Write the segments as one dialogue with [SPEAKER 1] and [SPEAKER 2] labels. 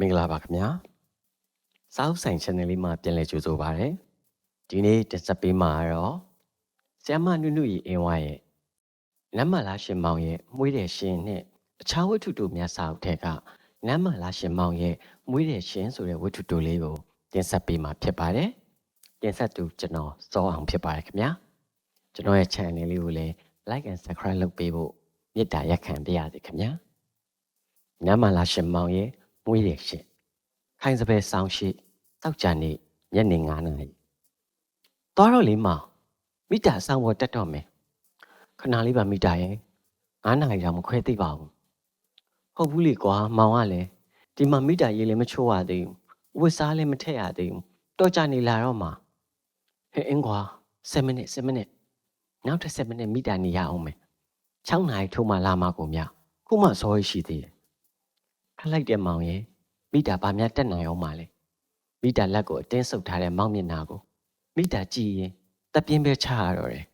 [SPEAKER 1] မင်္ဂလာပါခင်ဗျာစောက်ဆိုင် channel လေးမှာပြန်လည်ကြိုဆိုပါရစေဒီနေ့တက်ဆက်ပေးမှာကတော့ဆ iam မနုနုရီအင်းဝါရဲ့နမ်းမလာရှင်မောင်ရဲ့မွေးတဲ့ရှင်နဲ့အခြားဝတ္ထုတို့များစာအုပ်ထဲကနမ်းမလာရှင်မောင်ရဲ့မွေးတဲ့ရှင်ဆိုတဲ့ဝတ္ထုတို့လေးကိုတင်ဆက်ပေးမှာဖြစ်ပါတယ်တင်ဆက်သူကျွန်တော်စောအောင်ဖြစ်ပါတယ်ခင်ဗျာကျွန်တော်ရဲ့ channel လေးကိုလည်း like and subscribe လုပ်ပေးဖို့မေတ္တာရက်ခံပါရစေခင်ဗျာနမ်းမလာရှင်မောင်ရဲ့ မွေးတဲ့ရှင်ခိုင်စပယ်ဆောင်ရှိတောက်ကြနေညနေ9နာရီသွားတော့လေမောင်မိတာဆောင်ပေါ်တက်တော့မယ်ခဏလေးပါမိတာရဲ့9နာရီတော့မခွဲသိပါဘူးဟုတ်ဘူးလေကွာမောင်ကလည်းဒီမှာမိတာရေးလည်းမချိုးရသေးဘူးဝစ်စားလည်းမထည့်ရသေးဘူးတော့ကြနေလာတော့မှာဟဲ့အင်းကွာ7မိနစ်7မိနစ်နောက်ထပ်7မိနစ်မိတာနေရအောင်မယ်6နာရီထိုးမှလာမှာကိုမြခုမှစောရရှိသေးတယ် ခလိုက်တဲ့မောင်ရဲ့မိတာဘာများတက်နိုင်အောင်ပါလဲမိတာလက်ကိုအတင်းဆုပ်ထားတဲ့မောင်မျက်နှာကိုမိတာကြည့်ရင်တပြင်းပဲချရတော့တယ်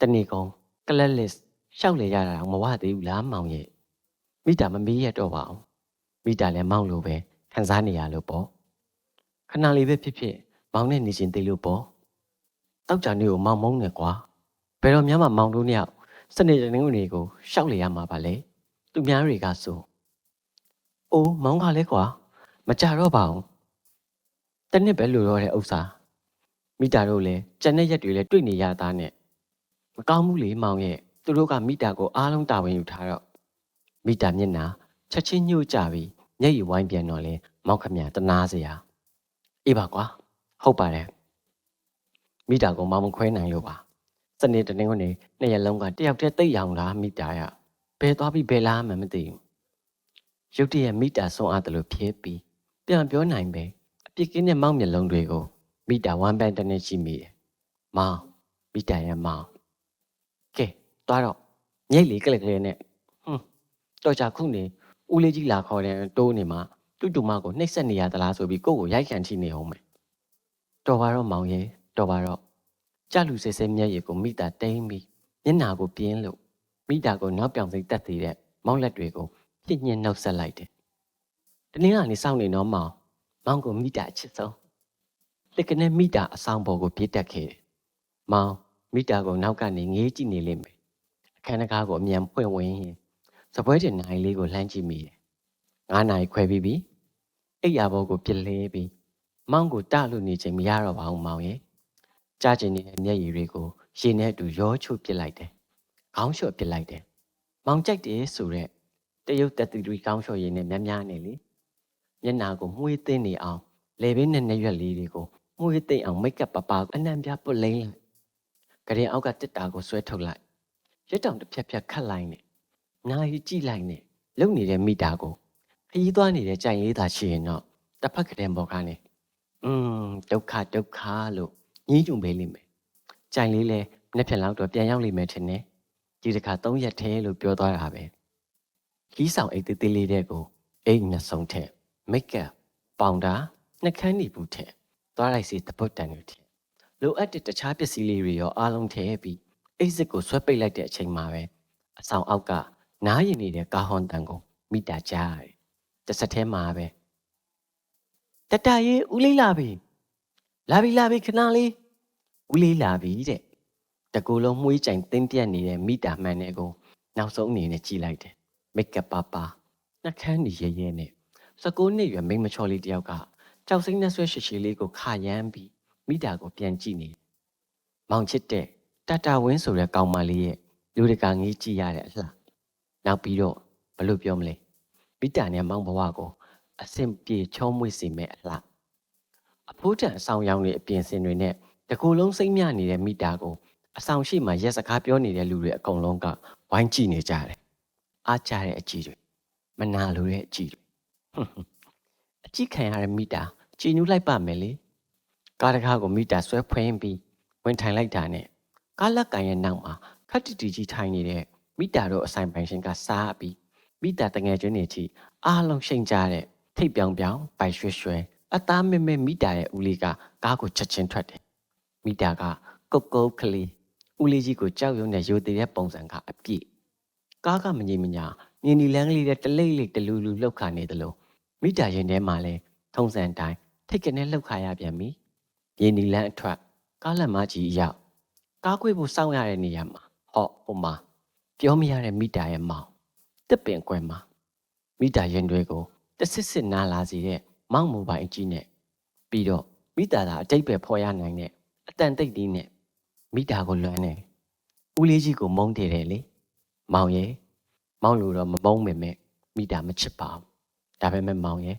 [SPEAKER 1] တနေ့ကုန်ကလလစ်ရှောက်လေရတာတော့မဝသေးဘူးလားမောင်ရဲ့မိတာမမေးရတော့ပါဘူးမိတာလည်းမောင်လိုပဲခံစားနေရလို့ပေါ့ခဏလေးပဲဖြစ်ဖြစ်မောင်နဲ့နေချင်းသေးလို့ပေါ့တောက်ကြနေကိုမောင်မုန်းနေကွာဘယ်တော့မှမောင်တို့နှစ်ယောက်စနေတနင်္ဂနွေကိုရှောက်လေရမှာပါလေသူများတွေကဆို အိုးမောင်ကလည်းကွာမကြတော့ပါဘူးတနစ်ပဲလိုတော့တဲ့ဥစ္စာမိတာတို့လည်းကြံတဲ့ရက်တွေလည်းတွေ့နေရတာနဲ့မကောင်းဘူးလေမောင်ရဲ့သူတို့ကမိတာကိုအားလုံးတာဝန်ယူထားတော့မိတာမျက်နှာချက်ချင်းညှို့ကြပြီးမျက်ရည်ဝိုင်းပြန်တော့လဲမောက်ခမရတနာစရာအေးပါကွာဟုတ်ပါတယ်မိတာကိုမောင်မခွဲနိုင်လို့ပါစနေတနင်္ဂနွေနှစ်ရက်လုံးကတယောက်တည်းတိတ်ရောင်လာမိတာရဘယ်သွားပြီးဘယ်လာမှမသိဘူး ရုတ်တရက်မိတာဆုံးအားတယ်လို့ဖြဲပြီးပြန်ပြောနိုင်ပဲအပြစ်ကင်းတဲ့မောက်မျက်လုံးတွေကိုမိတာဝမ်းပန်းတစ်နှစ်ရှိမိတယ်။မောင်မိတာရဲ့မောင်ကဲသွားတော့မြိတ်လေးကလက်ကလေးနဲ့ဟွန်းတော့ကြခုနေဦးလေးကြီးလာခေါ်တယ်တိုးနေမှာတူတူမကိုနှိပ်စက်နေရသလားဆိုပြီးကိုယ့်ကိုရိုက်ခံချိနေအောင်မယ်။တော်ပါတော့မောင်ရဲ့တော်ပါတော့ကြလူစဲစဲမျက်ရည်ကိုမိတာတိမ့်ပြီးမျက်နာကိုပြင်းလို့မိတာကိုနောက်ပြောင်စိတ်တက်သေးတဲ့မောက်လက်တွေကို ပြင်းညင်းနှုတ်ဆက်လိုက်တယ်။တနင်္လာနေ့စောင့်နေတော့မောင်မောင်ကိုမိတာအချစ်ဆုံးလက်ကနေမိတာအဆောင်ပေါ်ကိုပြေးတက်ခဲ့တယ်။မောင်မိတာကိုနောက်ကနေငေးကြည့်နေလိမ့်မယ်။အခန်းတကားကိုအမြန်ဖွင့်ဝင်ရင်စပွဲတင်နိုင်လေးကိုလှမ်းကြည့်မိတယ်။ငါးနာရီခွဲပြီးပြီ။အိပ်ယာဘောကိုပြစ်လဲပြီးမောင်ကိုတလို့နေချိန်မရတော့ပါဘူးမောင်ရဲ့။ကြားကျင်နေတဲ့မျက်ရည်တွေကိုရေနဲ့အတူရောချိုးပစ်လိုက်တယ်။ခေါင်းလျှော့ပစ်လိုက်တယ်။မောင်ကြိုက်တယ်ဆိုတော့ တရုတ်တက်တီရီကောင်းလျှော်ရည်နဲ့များများနေလေမျက်နာကိုမှုေးသိမ့်နေအောင်လေဘင်းနဲ့နှရွက်လေးတွေကိုမှုေးသိမ့်အောင်မိတ်ကပ်ပပအနံပြပုတ်လိမ့်လိုက်ကရင်အောက်ကတစ်တာကိုဆွဲထုတ်လိုက်ရက်တောင်တစ်ဖြက်ဖြက်ခတ်လိုက်နဲ့နာရီကြည့်လိုက်နဲ့လုံနေတဲ့မိတာကိုခရီးသွားနေတဲ့ကြိုင်လေးသာရှိရင်တော့တစ်ဖက်ကတည်းပေါ်ကနေอืมဒုက္ခဒုက္ခလို့ညှင်းကြုံပေးလိမ့်မယ်ကြိုင်လေးလဲနှစ်ဖြက်လောက်တော့ပြန်ရောက်လိမ့်မယ်ထင်တယ်ဒီတစ်ခါ၃ရက်ထဲလို့ပြောသွားတာပဲ ခီးဆောင်အိတ်သေးသေးလေးတဲ့ကိုအိတ်နှစ်စုံထက်မိတ်ကပ်ပေါင်တာနှကန်းနီဘူးထက်သွားလိုက်စီတပုတ်တန်တွေထက်လိုအပ်တဲ့တခြားပစ္စည်းလေးတွေရောအားလုံးထည့်ပြီးအိတ်စစ်ကိုဆွဲပိတ်လိုက်တဲ့အချိန်မှာပဲအဆောင်အောက်ကနားရင်နေတဲ့ကာဟွန်တန်ကိုမိတာကြားရတယ်တစ်ဆက်တည်းမှာပဲတတရေးဦးလေးလာပြီလာပြီလာပြီခဏလေးဦးလေးလာပြီတဲ့တကူလုံးမှုေးကြိုင်တင်းပြက်နေတဲ့မိတာမှန်တဲ့ကိုနောက်ဆုံးအနေနဲ့ကြည့်လိုက်တယ် မိတ်ကပ်ပါပါနှက်ခမ်းနေရဲရဲနဲ့16နှစ်ရွယ်မိန်းမချော်လေးတယောက်ကကြောက်စိမ့်နဲ့ဆွဲရှည်ရှည်လေးကိုခါရမ်းပြီးမိတာကိုပြန်ကြည့်နေ။မောင်ချစ်တဲ့တတဝင်းဆိုတဲ့ကောင်မလေးရဲ့လူတကာငေးကြည့်ရတဲ့အလှ။နောက်ပြီးတော့ဘလို့ပြောမလဲ။မိတာနဲ့မောင်ဘဝကိုအဆင်ပြေချောမွေ့စေမဲ့အလှ။အဖိုးတန်အဆောင်ရောင်တွေအပြင်စင်တွေနဲ့တကူလုံးစိမ့်မြနေတဲ့မိတာကိုအဆောင်ရှိမှရက်စကားပြောနေတဲ့လူတွေအကုန်လုံးကဝိုင်းကြည့်နေကြတယ်။ အားကြတဲ့အကြည့်တွေမနာလိုတဲ့အကြည့်တွေဟွန်းဟွန်းအကြည့်ခံရတဲ့မိတာကြည်နူးလိုက်ပါမယ်လေကားတကားကိုမိတာဆွဲဖွင့်ပြီးဝင်ထိုင်လိုက်တာနဲ့ကားလက်ကန်ရဲ့နောက်မှာခက်တီတီကြီးထိုင်နေတဲ့မိတာတို့အဆိုင်ပိုင်ရှင်ကစားပြီးမိတာတငယ်ချင်းတွေချီအားလုံးရှိန်ကြတဲ့ထိတ်ပြောင်ပြောင်ပိုင်ရွှဲရွှဲအသားမဲမဲမိတာရဲ့ဦးလေးကကားကိုချက်ချင်းထွက်တယ်မိတာကကုတ်ကုတ်ကလေးဦးလေးကြီးကိုကြောက်ရွံ့တဲ့ရိုသေတဲ့ပုံစံကအပြည့် ကားကမငြိမ်မညာမြင်းဒီလန်းကလေးတဲ့တလိမ့်လိမ့်တလူလူလှုပ်ခါနေတယ်လို့မိတာရင်ထဲမှာလဲထုံးစံတိုင်းထိတ်ကနေလှုပ်ခါရပြန်ပြီရေနီလန်းအထွက်ကားလက်မကြီးအရောက်ကားကွေးဖို့စောင့်ရတဲ့နေရာမှာဟော့ဟိုမှာပြောမရတဲ့မိတာရဲ့မောင်တစ်ပင်ကွယ်မှာမိတာရင်တွေကိုတဆစ်စစ်နာလာစီတဲ့မောင်မိုဘိုင်းအကြီးနဲ့ပြီးတော့မိတာသာအတိတ်ပဲဖော်ရနိုင်တဲ့အတန်တိတ်တီးနဲ့မိတာကိုလွမ်းနေဦးလေးကြီးကိုမုန်းတယ်တယ်လေ မောင်ရဲ့မောင်လို့တော့မမုန်းပေမဲ့မိတာမချစ်ပါဘူးဒါပေမဲ့မောင်ရဲ့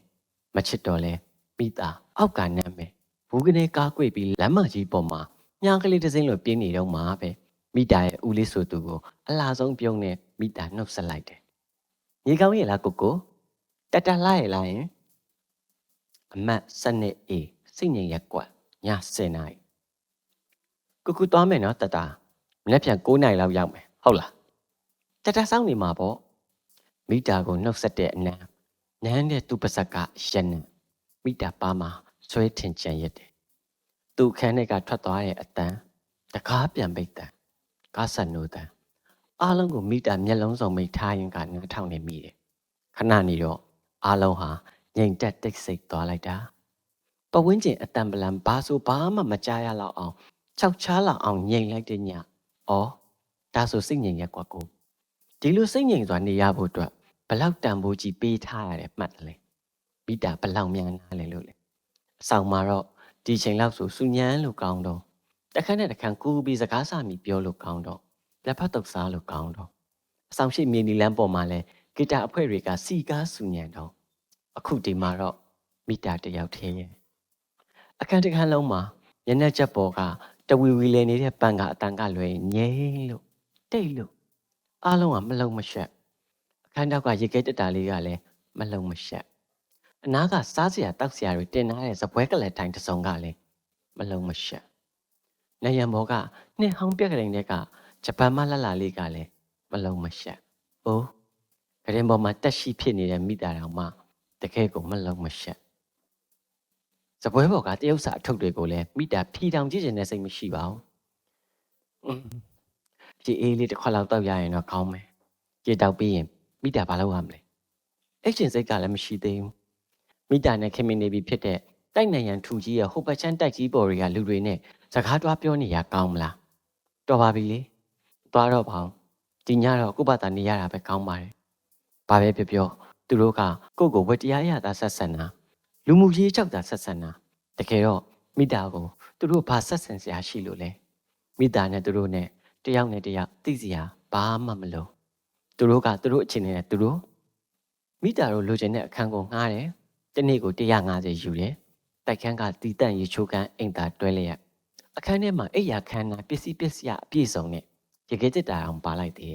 [SPEAKER 1] မချစ်တော့လဲမိတာအောက်ကနမ်းမယ်ဘူးကနေကားကွေ့ပြီးလမ်းမကြီးပေါ်မှာညာကလေးတစ်စင်းလိုပြင်းနေတော့မှာပဲမိတာရဲ့ဦးလေးဆိုသူကိုအလားဆုံးပြုံးနဲ့မိတာနှုတ်ဆက်လိုက်တယ်ညီကောင်းရဲ့လားကိုကိုတတလာရဲ့လားယင်အမတ်စနစ်အေးစိတ်ငြိမ်ရက်ကွက်ည7နာရီကိုကူသွားမယ်နော်တတမနေ့ပြန်9နာရီလောက်ရောက်မယ်ဟုတ်လား တတစောင်းနေမှာပေါ့မိတာကိုနှုတ်ဆက်တဲ့အနံနန်းတဲ့သူ့ပါဇက်ကရက်နဲ့မိတာပါမှာဆွဲထင်ကြံရက်တယ်သူ့ခန်းထဲကထွက်သွားတဲ့အတန်းတကားပြန်ပိတ်တန်းကားဆက်နိုးတန်းအားလုံးကိုမိတာမျက်လုံးစုံမိတ်ထားရင်ကနားထောင်နေမိတယ်ခဏနေတော့အားလုံးဟာငြိမ်သက်တိတ်ဆိတ်သွားလိုက်တာပဝင်းကျင်အတန်ပလန်ဘာဆိုဘာမှမကြားရလောက်အောင်ခြောက်ချားလောက်အောင်ငြိမ်လိုက်တဲ့ည။အော်ဒါဆိုစိတ်ငြိမ်ရက်ကွာကို ဒီလိုစိတ်ငြိမ်စွာနေရဖို့အတွက်ဘလောက်တန်ဖိုးကြီးပေးထားရတယ်မှတ်တယ်လေ။မိတာဘလောက်များနားလဲလို့လေ။အဆောင်မှာတော့ဒီချိန်လောက်ဆိုစူညမ်းလို့ကောင်းတော့တခါနဲ့တခါကူပြီးစကားစမိပြောလို့ကောင်းတော့လက်ဖက်တုပ်စားလို့ကောင်းတော့အဆောင်ရှိမြေနီလန်းပေါ်မှာလဲဂီတာအဖွဲ့တွေကစီကားစူညံတော့အခုဒီမှာတော့မိတာတယောက်သေးရဲ့အခန်းတစ်ခန်းလုံးမှာညနေချက်ပေါ်ကတဝီဝီလဲနေတဲ့ပန်ကအတန်ကလွယ်ငိမ့်လို့တိတ်လို့ အားလုံးကမလုံမရှက်အခန်းတောက်ကရေခဲတက်တာလေးကလည်းမလုံမရှက်အနားကစားစရာတောက်စရာတွေတင်ထားတဲ့ဇပွဲကလေးတိုင်းတစ်စုံကလည်းမလုံမရှက်နေရံဘောကနှစ်ဟောင်းပြက်ကလေးတွေကဂျပန်မလှလှလေးကလည်းမလုံမရှက်။အိုးကရင်ပေါ်မှာတက်ရှိဖြစ်နေတဲ့မိသားတော်မှတကယ်ကိုမလုံမရှက်။ဇပွဲဘော်ကတရုတ်စာအထုပ်တွေကိုလည်းမိတာဖြီတောင်ကြည့်ခြင်းနဲ့စိတ်မရှိပါဘူး။အင်း ကြည်အေးလေးတစ်ခွက်လောက်တောက်ရရင်တော့ကောင်းမယ်။ကြည်တောက်ပြီးရင်မိတာဘာလုပ်ရမလဲ။အဲ့ချင်းစိတ်ကလည်းမရှိသေးဘူး။မိတာနဲ့ခင်မင်နေပြီဖြစ်တဲ့တိုက်နိုင်ရန်ထူကြီးရဲ့ဟိုဘက်ချမ်းတိုက်ကြီးပေါ်တွေကလူတွေနဲ့စကားတွားပြောနေရကောင်းမလား။တော်ပါပြီလေ။သွားတော့ပါအောင်။ဒီညတော့ကို့ဘာသာနေရတာပဲကောင်းပါတယ်။ဘာပဲပြောပြောသူတို့ကကိုယ့်ကိုဝတ္တရားရတာဆက်ဆံတာလူမှုရေးကြောက်တာဆက်ဆံတာတကယ်တော့မိတာကိုသူတို့ဘာဆက်ဆံစရာရှိလို့လဲမိတာနဲ့သူတို့နဲ့ တယောက်နဲ့တယောက်သိစရာဘာမှမလိုသူတို့ကသူတို့အချင်းနဲ့သူတို့မိတာတို့လိုချင်တဲ့အခန်းကိုငှားတယ်တနေ့ကို150ယူတယ်တိုက်ခန်းကတီးတန့်ရေချိုးခန်းအိမ်သာတွဲလျက်အခန်းထဲမှာအိယာခန်းနာပစ္စည်းပစ္စယအပြည့်စုံနဲ့ရေခဲတက်တာအောင်ပါလိုက်တယ်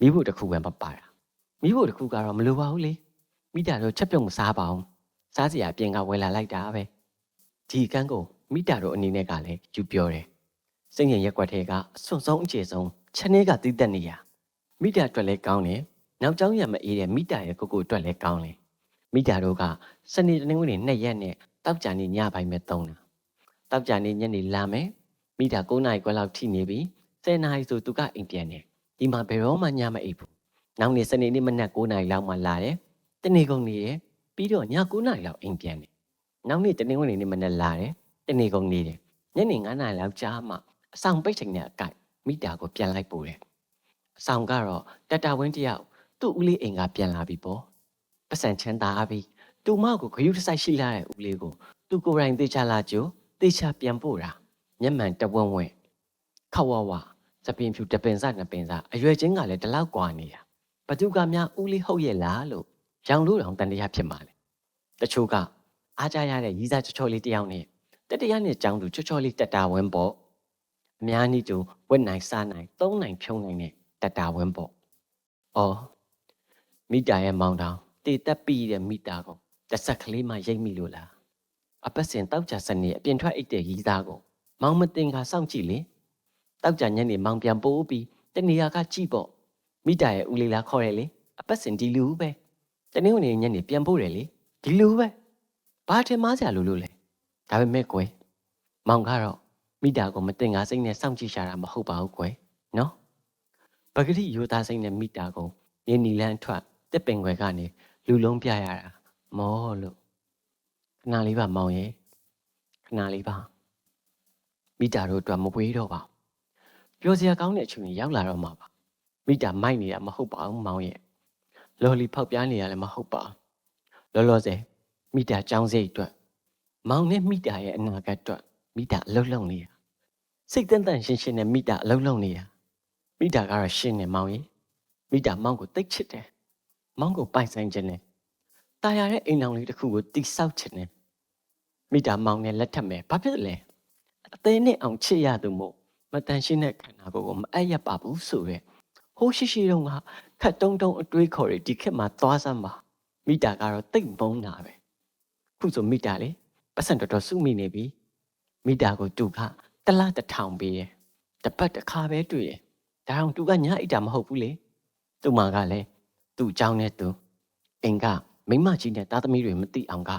[SPEAKER 1] မိဖို့တစ်ခုပဲမပါတာမိဖို့တစ်ခုကတော့မလိုပါဘူးလေမိတာတို့ချက်ပြုတ်မစားပါဘူးစားစရာပြင်ကဝယ်လာလိုက်တာပဲဒီကန်းကိုမိတာတို့အနေနဲ့ကလည်းယူပြောတယ် စိတ်ငြိမ်ရက်ွက်ထဲကအစွန်ဆုံးအခြေဆုံးချက်နေကတီးတက်နေရမိတာအတွက်လည်းကောင်းတယ်နောက်ကျောင်းရမအေးတဲ့မိတာရဲ့ကိုကိုအတွက်လည်းကောင်းတယ်မိတာတို့ကစနေတနင်္ဂနွေနှစ်ရက်နဲ့တောက်ကြနေညပိုင်းပဲသုံးတာတောက်ကြနေညနေလာမယ်မိတာ9နာရီခွဲလောက်ထိနေပြီ10နာရီဆိုသူကအိမ်ပြန်တယ်ဒီမှာဘယ်တော့မှညမအိပ်ဘူးနောက်နေ့စနေနေ့မနက်9နာရီလောက်မှလာတယ်တနေ့ကုန်နေရပြီးတော့ည9နာရီလောက်အိမ်ပြန်တယ်နောက်နေ့တနင်္ဂနွေနေ့မနက်လာတယ်တနေ့ကုန်နေတယ်ညနေ9နာရီလောက်ကြာမှ အဆောင်ပိတ်ချိန်နဲ့အကိုက်မိတာကိုပြန်လိုက်ပို့တယ်အဆောင်ကတော့တတဝင်းတယောက်သူ့ဦးလေးအိမ်ကပြန်လာပြီပေါ့ပတ်စံချမ်းသာပြီတူမကိုခရုတစ်ဆိုင်ရှိလာတဲ့ဦးလေးကိုသူကိုယ်တိုင်တေချာလာကြိုတေချာပြန်ပို့တာမျက်မှန်တဝန်းဝဲခဝဝစပင်ဖြူတပင်စနှစ်ပင်စအရွယ်ချင်းကလည်းဒီလောက်ကွာနေတာဘသူကများဦးလေးဟုတ်ရဲ့လားလို့ရောင်လို့တောင်တန်တရားဖြစ်မှာလေတချို့ကအားကြရတဲ့ရီးစားချောချောလေးတယောက်နဲ့တတရားနဲ့ကြောင်းသူချောချောလေးတက်တာဝင်းပေါ့ အများကြီးတူဝက်နိုင်စားနိုင်သုံးနိုင်ဖြုံးနိုင်တဲ့တက်တာဝင်းပေါ့အော်မိတာရဲ့မောင်တောင်တေတက်ပြီးတဲ့မိတာကိုတစ်ဆက်ကလေးမှရိတ်မိလို့လားအပတ်စဉ်တောက်ကြစနေအပြင်ထွက်အိတ်တဲ့ရီးသားကိုမောင်မတင်ကစောင့်ကြည့်လေတောက်ကြညနေမောင်ပြန်ပိုးပြီးတနေရာကကြည့်ပေါ့မိတာရဲ့ဦးလေးလားခေါ်ရလေအပတ်စဉ်ဒီလူပဲတနေ့ဝင်ညနေပြန်ပို့တယ်လေဒီလူပဲဘာထင်မှားစရာလို့လို့လဲဒါပေမဲ့ကွယ်မောင်ကတော့ မိတာကိုမတင်ကားစိတ်နဲ့စောင့်ကြည့်ရှာတာမဟုတ်ပါဘူးကွယ်နော်ပဂတိယူသားစိတ်နဲ့မိတာကိုနေနီလန်းထွက်တစ်ပင်ွယ်ကနေလူလုံးပြရတာမောလို့ခဏလေးပါမောင်ရဲ့ခဏလေးပါမိတာတို့အတွက်မပွေးတော့ပါဘူးပြောစရာကောင်းတဲ့အချိန်ရောက်လာတော့မှာပါမိတာမိုက်နေတာမဟုတ်ပါဘူးမောင်ရဲ့လော်လီဖောက်ပြားနေရလည်းမဟုတ်ပါဘူးလောလောဆယ်မိတာចောင်းစိတ်အတွက်မောင်နဲ့မိတာရဲ့အနာဂတ်အတွက် မိတာအလုံးလုံးနေတာစိတ်တန်တန်ရှင်းရှင်းနဲ့မိတာအလုံးလုံးနေတာမိတာကတော့ရှင်းနေမောင်ရဲ့မိတာမောင်ကိုတိတ်ချစ်တယ်မောင်ကိုပိုင်ဆိုင်ခြင်းနဲ့ ตายရတဲ့အိမ်အောင်လေးတစ်ခုကိုတိဆောက်ချင်တယ်မိတာမောင်နဲ့လက်ထပ်မယ်ဘာဖြစ်လဲအသေးနဲ့အောင်ချစ်ရသူမို့မတန်ရှင်းတဲ့ခန္ဓာကိုယ်ကိုမအပ်ရပါဘူးဆိုရက်ဟိုးရှိရှိတုန်းကခတ်တုံးတုံးအတွေးခေါ်တွေဒီခေတ်မှာသွားစမ်းပါမိတာကတော့တိတ်မုန်းတာပဲခုဆိုမိတာလေပတ်စံတော်တော်စုမိနေပြီ မိတာကိုတူခတလားတစ်ထောင်ပေးတယ်တပတ်တစ်ခါပဲတွေ့တယ်ဒါအောင်တူကညာအိတ်တာမဟုတ်ဘူးလေသူ့မှာကလည်းသူ့အကြောင်းနဲ့သူအိမ်ကမိမကြီးနဲ့သားသမီးတွေမသိအောင်က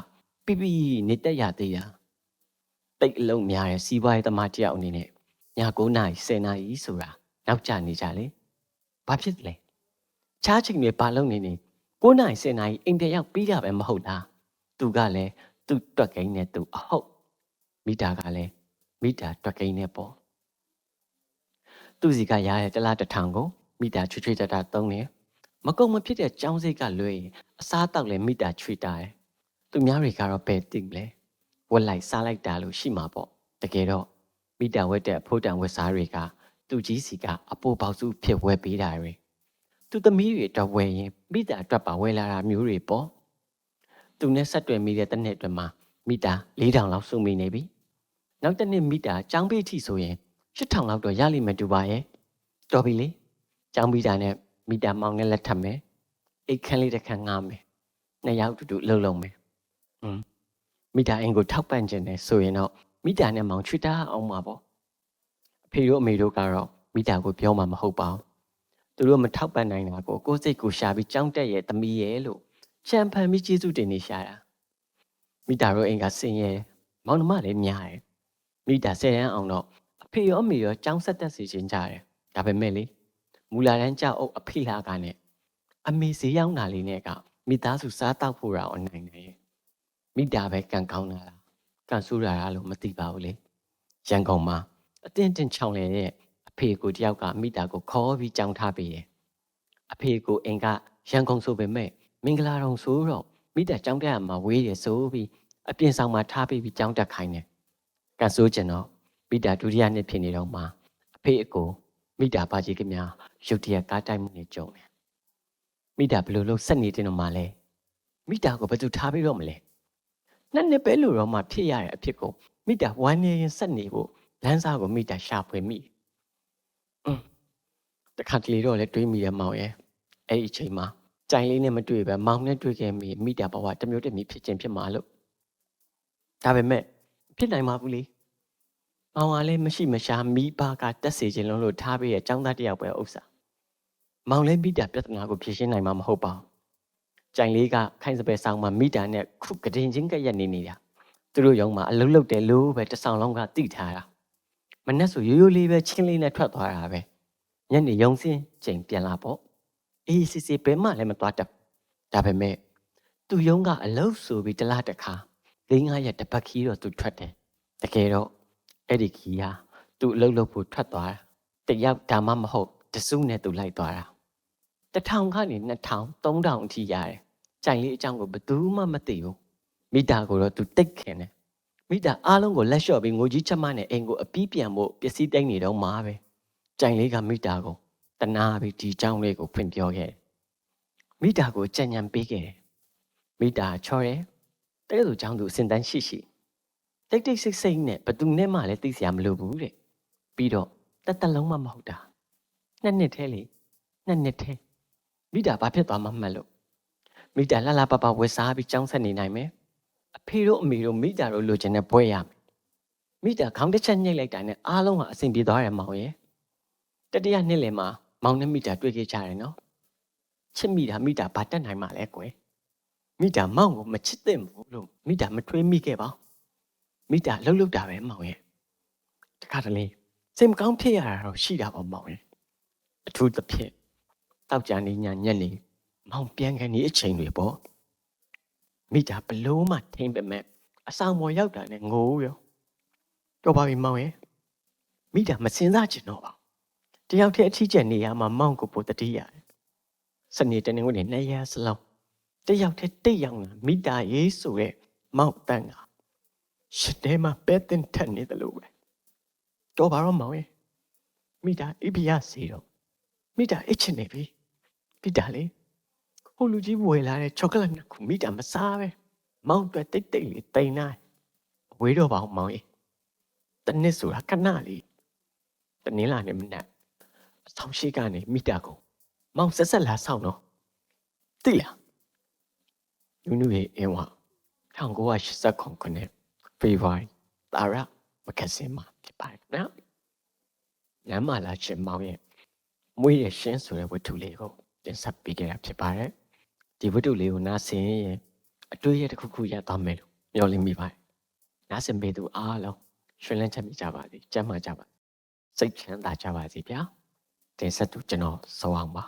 [SPEAKER 1] ပြပြနေတက်ရသေးတာတိတ်အလုံးများတဲ့စီးပွားရေးသမားတယောက်အနေနဲ့ည9နာရီ10နာရီဆိုတာနောက်ကျနေကြလေဘာဖြစ်လဲချားချိန်တွေဘာလုပ်နေနေ9နာရီ10နာရီအိမ်ပြန်ရောက်ပြီးတာပဲမဟုတ်လားသူကလည်းသူ့တွက်ကိန်းနဲ့သူအဟုတ် မိတာကလည်းမိတာတွက်ကိန်းနဲ့ပေါ့သူစီကရတဲ့တလားတစ်ထောင်ကိုမိတာချွေချွေတတာသုံးတယ်မကုံမဖြစ်တဲ့ចောင်းစိတ်ကလွဲရင်အစားတောက်လဲမိတာချွေတာတယ်သူများတွေကတော့ဘယ်သိမလဲဝက်လိုက်စားလိုက်တာလို့ရှိမှာပေါ့တကယ်တော့မိတာဝက်တဲ့အဖို့တန်ဝက်စားတွေကသူကြီးစီကအပိုပေါစုဖြစ်ဝဲပေးတာတွေသူသမီးတွေတော့ဝဲရင်မိတာအတွက်ပါဝဲလာတာမျိုးတွေပေါ့သူနဲ့ဆက်တွယ်မိတဲ့တစ်နှစ်အတွင်းမှာ မိတာ4000လောက်စုမိနေပြီနောက်တစ်နှစ်မိတာចောင်းပေးထိဆိုရင်8000လောက်တော့ရလိမ့်မယ်တူပါရဲ့တော်ပြီလေចောင်းပြီးတာနဲ့မိတာမောင်နဲ့လက်ထပ်မယ်အိတ်ခမ်းလေးတစ်ခမ်းငားမယ်နှစ်ယောက်တူတူလှုပ်လုံးမယ်อืมမိတာအင်ကိုထောက်ပံ့ခြင်းနဲ့ဆိုရင်တော့မိတာနဲ့မောင်ချွတ်တာအောင်ပါပေါ့အဖေတို့အမေတို့ကတော့မိတာကိုပြောမှမဟုတ်ပါဘူးသူတို့မထောက်ပံ့နိုင်တာကိုကိုယ်စိတ်ကိုရှာပြီးကြောင်းတက်ရဲ့သမီးရဲ့လို့ချမ်းဖန်ပြီးကျေးဇူးတင်နေရှာတာ မိတာတို့အိမ်ကစင်ရဲ့မောင်နှမလည်းများတယ်မိတာဆယ်ရန်အောင်တော့အဖေရောအမေရောကြောင်းဆက်တက်စီခြင်းကြတယ်ဒါပေမဲ့လေမူလာတန်းကြောက်အုပ်အဖေလာကနဲ့အမေဈေးရောက်တာလေးနဲ့ကမိသားစုစားတောက်ဖို့ရာအနိုင်နေရဲ့မိတာပဲကံကောင်းတာလားကံဆိုးတာလားလို့မသိပါဘူးလေရန်ကုန်မှာအတင်းတင်းချောင်းလေတဲ့အဖေကိုတယောက်ကမိတာကိုခေါ်ပြီးကြောင်းထားပေးတယ်အဖေကိုအင်ကရန်ကုန်ဆိုပေမဲ့မင်္ဂလာတော်ဆိုတော့ မိတာကြောင်းတက်ရမှာဝေးရဆိုပြီးအပြင်ဆောင်မှာထားပေးပြီးကြောင်းတက်ခိုင်းတယ်ကံဆိုးကျင်တော့မိတာဒုတိယနှစ်ဖြစ်နေတော့မှအဖေအကိုမိတာပါကြီးကများရုတ်တရက်ကားတိုက်မှုနဲ့ကြုံတယ်မိတာဘယ်လိုလုပ်ဆက်နေတင်တော့မှလဲမိတာကိုဘယ်သူထားပြီးတော့မလဲနှစ်နှစ်ပဲလို့တော့မှဖြစ်ရတဲ့အဖြစ်ကိုမိတာဝမ်းနေရင်ဆက်နေဖို့လမ်းစာကိုမိတာရှာဖွေမိอืมတခါတလေတော့လည်းတွေးမိရမောင်ရဲ့အဲ့ဒီအချိန်မှာ ကြိုင်လေးနဲ့မတွေ့ပဲမောင်နဲ့တွေ့ခဲ့မိမိတာဘဝတစ်မျိုးတစ်မျိုးဖြစ်ခြင်းဖြစ်မှာလို့ဒါပေမဲ့ဖြစ်နိုင်မှာဘူးလေမောင်ကလည်းမရှိမရှာမိဘကတက်စေခြင်းလုံးလို့ထားပေးရဲ့ចောင်းသားတစ်ယောက်ပဲဥစ္စာမောင်လည်းမိတာပြဿနာကိုဖြေရှင်းနိုင်မှာမဟုတ်ပါဘူးကြိုင်လေးကခိုင်းစပယ်ဆောင်မှာမိတာနဲ့ခုကတင်ချင်းကရက်နေနေတာသူတို့ရုံမှာအလုံးလုံးတယ်လို့ပဲတဆောင်လုံးကတိထားတာမနဲ့ဆိုရိုးရိုးလေးပဲချင်းလေးနဲ့ထွက်သွားတာပဲညနေရုံစင်းချိန်ပြန်လာပေါ့ အေးစစ်စစ်ဘဲမှလည်းမသွားတတ်ဒါပေမဲ့သူယုံကအလုံးဆိုပြီးတလားတစ်ခါ၄၅ရက်တပတ်ခီးတော့သူထွက်တယ်တကယ်တော့အဲ့ဒီခီးဟာသူအလုံးလုံးဖို့ထွက်သွားတာတယောက်ဒါမှမဟုတ်တစုနဲ့သူလိုက်သွားတာတထောင်ကနေ2000 3000အထိရတယ်ကြိုင်လေးအကြောင်းကိုဘယ်သူမှမသိဘူးမိတာကိုတော့သူတိတ်ခင်တယ်မိတာအားလုံးကိုလက်လျှော့ပြီးငိုကြီးချက်မနဲ့အိမ်ကိုအပီးပြန်ဖို့ပစ္စည်းတိုင်းနေတော့မှာပဲကြိုင်လေးကမိတာကို တနာပြီးဒီเจ้าလေးကိုဖွင့်ပြောခဲ့တယ်မိတာကိုကြံ့ညံပေးခဲ့တယ်မိတာချော်တယ်တကယ်လို့เจ้าသူအစင်တန်းရှိရှိတိတ်တိတ်ဆိတ်ဆိတ်နဲ့ဘသူနဲ့မှလည်းသိစရာမလိုဘူးတဲ့ပြီးတော့တက်တက်လုံးမှမဟုတ်တာနှစ်နှစ်ထဲလေနှစ်နှစ်ထဲမိတာဘာဖြစ်သွားမှမှတ်လို့မိတာလှလှပပဝက်စားပြီးကြောင်းဆက်နေနိုင်မယ်အဖေတို့အမေတို့မိတာတို့လိုချင်တဲ့ဘွဲရမယ်မိတာခေါင်းတစ်ချက်ညှိလိုက်တာနဲ့အားလုံးကအဆင်ပြေသွားတယ်မောင်ရဲ့တတိယနှစ်လယ်မှာ မောင်နဲ့မိတာတွေ့ခဲ့ကြတယ်နော်ချစ်မိတာမိတာဘာတက်နိုင်မှလဲကွယ်မိတာမောင်ကိုမချစ်သင့်ဘူးလို့မိတာမထွေးမိခဲ့ပါမိတာလှုပ်လှုပ်တာပဲမောင်ရဲ့တခါတလေစိတ်မကောင်းဖြစ်ရတာတော့ရှိတာပေါ့မောင်ရဲ့အထူးသဖြင့်တောက်ကြနေညညက်နေမောင်ပြန်ခံနေအချိန်တွေပေါ့မိတာဘလို့မှထိမ့်ပေမဲ့အဆောင်ပေါ်ရောက်တာနဲ့ငိုးရောတော့ပါပြီမောင်ရဲ့မိတာမစင်စားချင်တော့ပါဘူး တယောက်တည်းအထီးကျန်နေရမှာမောင်ကိုပိုတတိရတယ်စနေတနေ့ကနေနှစ်ရက်စလုံးတယောက်တည်းတိတ်ရောက်လာမိတာရေးဆိုတဲ့မောင်တန်ကရှစ်တဲမှာပဲတင်ထက်နေတယ်လို့ပဲတော့ပါတော့မောင်ရဲ့မိတာအိပ်ပြရစီတော့မိတာအိတ်ချင်နေပြီမိတာလေဟိုလူကြီးဝယ်လာတဲ့ချောကလက်နှစ်ခုမိတာမစားပဲမောင်အတွက်တိတ်တိတ်လေးတိန်နိုင်အဝေးတော့ပါအောင်မောင်ကြီးတနစ်ဆိုတာခဏလေးတနင်္လာနေ့မနက်အ ဆောင်ရှိကနေမိတာကိုမောင်ဆက်ဆက်လာဆောင်တော့သိလားနူနူရဲ့အင်းဝ1989ခုနှစ်ဖေဖော်ဝါရီတာရမကစင်မှာဖြစ်ပါတယ်နော်ညမလာချင်မောင်ရဲ့မွေးရရှင်းဆိုတဲ့ဝတ္ထုလေးကိုတင်ဆက်ပေးခဲ့တာဖြစ်ပါတယ်ဒီဝတ္ထုလေးကိုနားဆင်ရင်အတွေ့အကြုံတစ်ခုခုရသွားမယ်လို့မျှော်လင့်မိပါတယ်နားဆင်ပေးသူအားလုံးရွှင်လန်းချမ်းမြေ့ကြပါစေကျမ်းမာကြပါစေစိတ်ချမ်းသာကြပါစေဗျာ တင်ဆက်သူကျွန်တော်စောအောင်ပါ